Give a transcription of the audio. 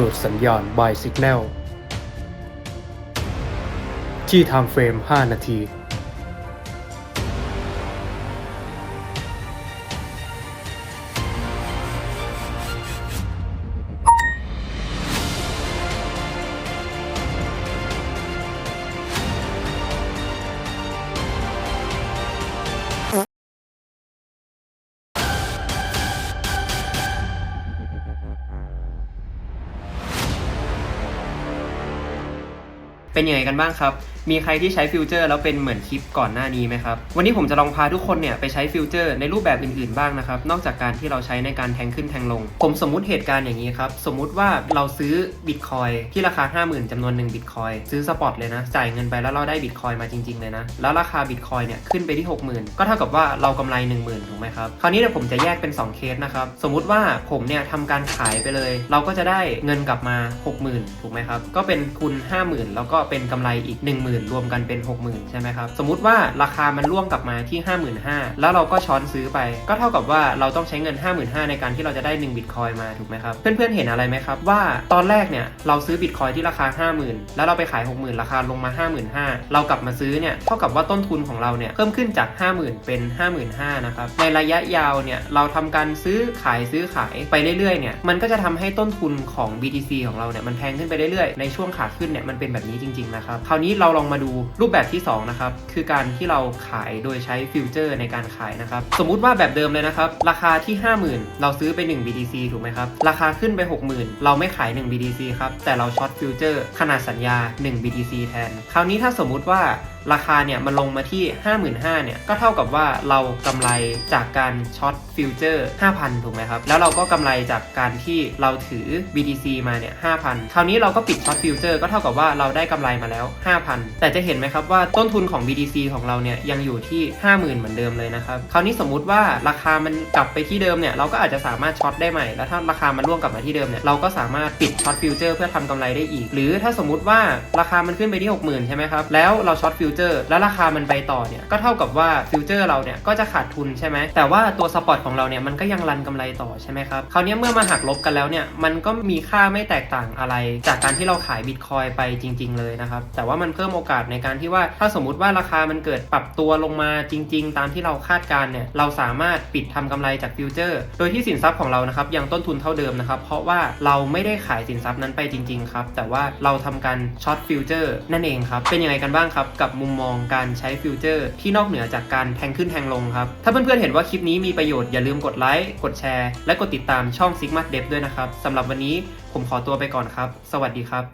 เกิดสัญญาณ by signal ที่ time frame 5 นาที เป็นยังไงกันบ้างครับ มีใครที่ใช้ฟิวเจอร์แล้วเป็นเหมือนคลิปก่อนหน้านี้ไหมครับ วันนี้ผมจะลองพาทุกคนเนี่ยไปใช้ฟิวเจอร์ในรูปแบบอื่นๆบ้างนะครับ นอกจากการที่เราใช้ในการแทงขึ้นแทงลง ผมสมมุติเหตุการณ์อย่างนี้ครับ สมมุติว่าเราซื้อบิตคอยที่ราคา 50,000จำนวนหนึ่งบิตคอยซื้อสปอตเลยนะ จ่ายเงินไปแล้วเราได้บิตคอยมาจริงๆเลยนะ แล้วราคาบิตคอยเนี่ยขึ้นไปที่ 60,000 ก็เท่ากับว่าเรากำไร 10,000ถูกไหมครับ คราวนี้เดี๋ยวผมจะแยกเป็น 2 เคสนะครับ สมมุติว่าผมเนี่ยทำการขายไปเลย เราก็จะได้เงินกลับมา 60,000ถูกไหมครับ ก็เป็นทุน 50,000 แล้วก็เป็นกำไรอีก 10,000รวมกันเป็น 60,000 ใช่ไหมครับ สมมุติว่าราคามันร่วงกลับมาที่ 55,000 แล้วเราก็ช้อนซื้อไป ก็เท่ากับว่าเราต้องใช้เงิน 55,000 ในการที่เราจะได้1บิตคอยมาถูกไหมครับ เพื่อนๆเห็นอะไรไหมครับ ว่าตอนแรกเนี่ยเราซื้อบิตคอยที่ราคา 50,000 แล้วเราไปขาย 60,000 ราคาลงมา 55,000 เรากลับมาซื้อเนี่ยเท่ากับว่าต้นทุนของเราเนี่ยเพิ่มขึ้นจาก 50,000 เป็น 55,000 นะครับ ในระยะยาวเนี่ยเราทำการซื้อขายซื้อขายไปเรื่อยๆเนี่ยมันก็จะทำให้ต้นทุนของ BTC ของเราเนี่ยมันแพงขึ้นไปเรื่อยๆในช่วงขาขึ้นเนี่ยมันเป็นแบบนี้จริงๆนะครับคราวนี้เราลองมาดูรูปแบบที่2นะครับคือการที่เราขายโดยใช้ฟิวเจอร์ในการขายนะครับสมมุติว่าแบบเดิมเลยนะครับราคาที่ 50,000 เราซื้อไป 1 BTC ถูกไหมครับราคาขึ้นไป 60,000 เราไม่ขาย 1 BTC ครับแต่เราช็อตฟิวเจอร์ขนาดสัญญา 1 BTC แทน คราวนี้ถ้าสมมุติว่า ราคาเนี่ยมันลงมาที่ 55,000เนี่ยก็เท่ากับว่าเรากำไรจากการช็อตฟิวเจอร์5,000 ถูกไหมครับ แล้วเราก็กำไรจากการที่เราถือ BTC มาเนี่ย5,000 คราวนี้เราก็ปิดช็อตฟิวเจอร์ก็เท่ากับว่าเราได้กำไรมาแล้ว 5,000 แต่จะเห็นไหมครับว่าต้นทุนของ BTC ของเราเนี่ยยังอยู่ที่ 50,000 เหมือนเดิมเลยนะครับ คราวนี้สมมุติว่าราคามันกลับไปที่เดิมเนี่ยเราก็อาจจะสามารถช็อตได้ใหม่ แล้วถ้าราคามันร่วงกลับมาที่เดิมเนี่ยเราก็สามารถปิดช็อตฟิวเจอร์เพื่อทำกำไรได้อีก หรือถ้าสมมุติว่าราคามันขึ้นไปที่ 60,000 ใช่ไหมครับ แล้วเราช็อตฟิวเจอร์แล้วราคามันไปต่อเนี่ยก็เท่ากับว่าฟิวเจอร์เราเนี่ยก็จะขาดทุนใช่ไหมแต่ว่าตัวสปอตของเราเนี่ยมันก็ยังรันกำไรต่อใช่ไหมครับคราวนี้เมื่อมาหักลบกันแล้วเนี่ยมันก็มีค่าไม่แตกต่างอะไร จากการที่เราขายบิตคอยไปจริง ๆ เลยนะครับแต่ว่ามันเพิ่มโอกาสในการที่ว่าถ้าสมมุติว่าราคามันเกิดปรับตัวลงมาจริง ๆ ตามที่เราคาดการเนี่ยเราสามารถปิดทำกำไรจากฟิวเจอร์โดยที่สินทรัพย์ของเรานะครับยังต้นทุนเท่าเดิมนะครับเพราะว่าเราไม่ได้ขายสินทรัพย์นั้นไปจริง ๆ ครับ แต่ว่าเราทำการช็อตฟิวเจอร์นั่นเองครับเป็นยังไงกันบ้างครับกับมุมมองการใช้ฟิวเจอร์ ที่นอกเหนือจากการแทงขึ้นแทงลงครับ ถ้าเพื่อนๆเห็นว่าคลิปนี้มีประโยชน์อย่าลืมกดไลค์ กดแชร์ และกดติดตามช่อง Sigma Dev ด้วยนะครับสำหรับวันนี้ผมขอตัวไปก่อนครับ สวัสดีครับ